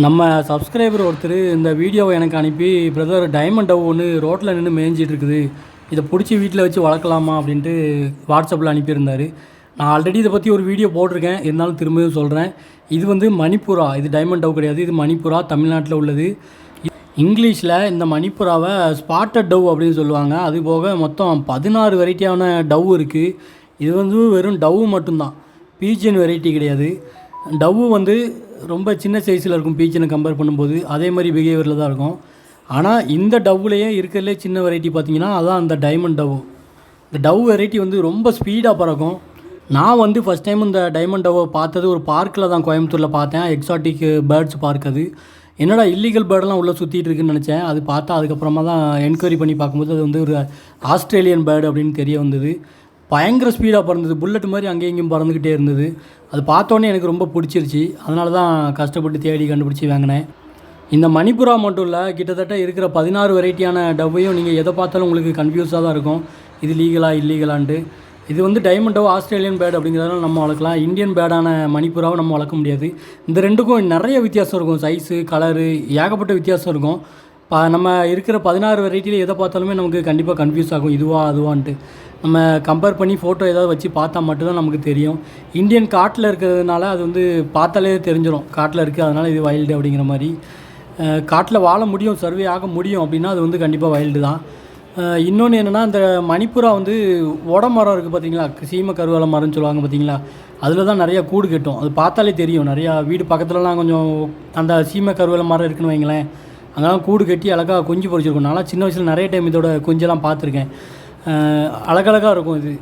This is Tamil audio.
நம்ம சப்ஸ்கிரைபர் ஒருத்தர் இந்த வீடியோவை எனக்கு அனுப்பி பிரதர் டைமண்ட் டவ் ஒன்று ரோட்டில் நின்று மேய்ஞ்சிட்டு இருக்குது இதை பிடிச்சி வீட்டில் வச்சு வளர்க்கலாமா? அப்படின்ட்டு வாட்ஸ்அப்பில் அனுப்பியிருந்தார். நான் ஆல்ரெடி இதை பற்றி ஒரு வீடியோ போட்டிருக்கேன். இருந்தாலும் திரும்பவும் சொல்கிறேன் இது வந்து மணிப்புரா. இது டைமண்ட் டவ் கிடையாது. இது மணிப்புரா. தமிழ்நாட்டில் உள்ளது. இங்கிலீஷில் இந்த மணிப்புறாவை ஸ்பாட்டட் டவ் அப்படின்னு சொல்லுவாங்க. அது போக மொத்தம் பதினாறு வெரைட்டியான டவ் இருக்குது இது வந்து வெறும் டவ் மட்டும்தான். பீஜன் வெரைட்டி கிடையாது. டவ்வு வந்து ரொம்ப சின்ன சைஸில் இருக்கும் பீச்சனை கம்பேர் பண்ணும்போது அதே மாதிரி பிஹேவியரில் தான் இருக்கும். ஆனால் இந்த டவ்லேயே இருக்கிறதுலே சின்ன வெரைட்டி பார்த்தீங்கன்னா அதான் அந்த டைமண்ட் டவ் இந்த டவ் வெரைட்டி வந்து ரொம்ப ஸ்பீடாக பறக்கும். நான் வந்து ஃபஸ்ட் டைம் இந்த டைமண்ட் டவ்வை பார்த்தது ஒரு பார்க்கில் தான் கோயம்புத்தூரில் பார்த்தேன். எக்ஸாட்டிக் பேர்ட்ஸ் பார்க் அது. என்னடா இல்லீகல் பேர்டெலாம் உள்ளே சுற்றிட்டு இருக்குன்னு நினச்சேன். அது பார்த்தா அதுக்கப்புறமா தான் என்கொயரி பண்ணி பார்க்கும்போது அது வந்து ஒரு ஆஸ்திரேலியன் பேர்டு அப்படின்னு தெரிய வந்தது. பயங்கர ஸ்பீடாக பறந்தது. புல்லட் மாதிரி அங்கேயும் இங்கேயும் பறந்துக்கிட்டே இருந்தது. அது பார்த்தோன்னே எனக்கு ரொம்ப பிடிச்சிருச்சு. அதனால தான் கஷ்டப்பட்டு தேடி கண்டுபிடிச்சி வாங்கினேன். இந்த மணிப்புரா மட்டும் இல்லை கிட்டத்தட்ட இருக்கிற பதினாறு வெரைட்டியான டவ்வையும் நீங்கள் எதை பார்த்தாலும் உங்களுக்கு கன்ஃபியூஸாக தான் இருக்கும். இது லீகலா இல்லீகலான்ட்டு இது வந்து டைமண்ட் டவ் ஆஸ்திரேலியன் பேட் அப்படிங்கிறதால நம்ம வளர்க்கலாம். இந்தியன் பேடான மணிப்புராவை நம்ம வளர்க்க முடியாது. இந்த ரெண்டுக்கும் நிறைய வித்தியாசம் இருக்கும். சைஸு கலரு ஏகப்பட்ட வித்தியாசம் இருக்கும். ப நம்ம இருக்கிற பதினாறு வெரைட்டியில் எதை பார்த்தாலுமே நமக்கு கண்டிப்பாக கன்ஃபியூஸ் ஆகும். இதுவா அதுவான்ட்டு. நம்ம கம்பேர் பண்ணி ஃபோட்டோ ஏதாவது வச்சு பார்த்தா மட்டும்தான் நமக்கு தெரியும். இந்தியன் காட்டில் இருக்கிறதுனால அது வந்து பார்த்தாலே தெரிஞ்சிடும் காட்டில் இருக்குது அதனால் இது வைல்டு அப்படிங்கிற மாதிரி. காட்டில் வாழ முடியும் சர்வே ஆக முடியும் அப்படின்னா அது வந்து கண்டிப்பாக வைல்டு தான். இன்னொன்று என்னென்னா இந்த மணிப்புரா வந்து உட மரம் இருக்குது பார்த்தீங்களா சீம கருவேல மரம்னு சொல்லுவாங்க பார்த்தீங்களா அதில் தான் நிறையா கூடு கட்டும். அது பார்த்தாலே தெரியும். நிறையா வீடு பக்கத்துலலாம் கொஞ்சம் அந்த சீம கருவேல மரம் இருக்குன்னு வைங்களேன். அங்கெல்லாம் கூடு கட்டி அழகாக குஞ்சு பொறிச்சிருக்கும். நான்லாம் சின்ன வயசில் நிறைய டைம் இதோட குஞ்செல்லாம் பார்த்துருக்கேன். அழகழகாக இருக்கும் இது.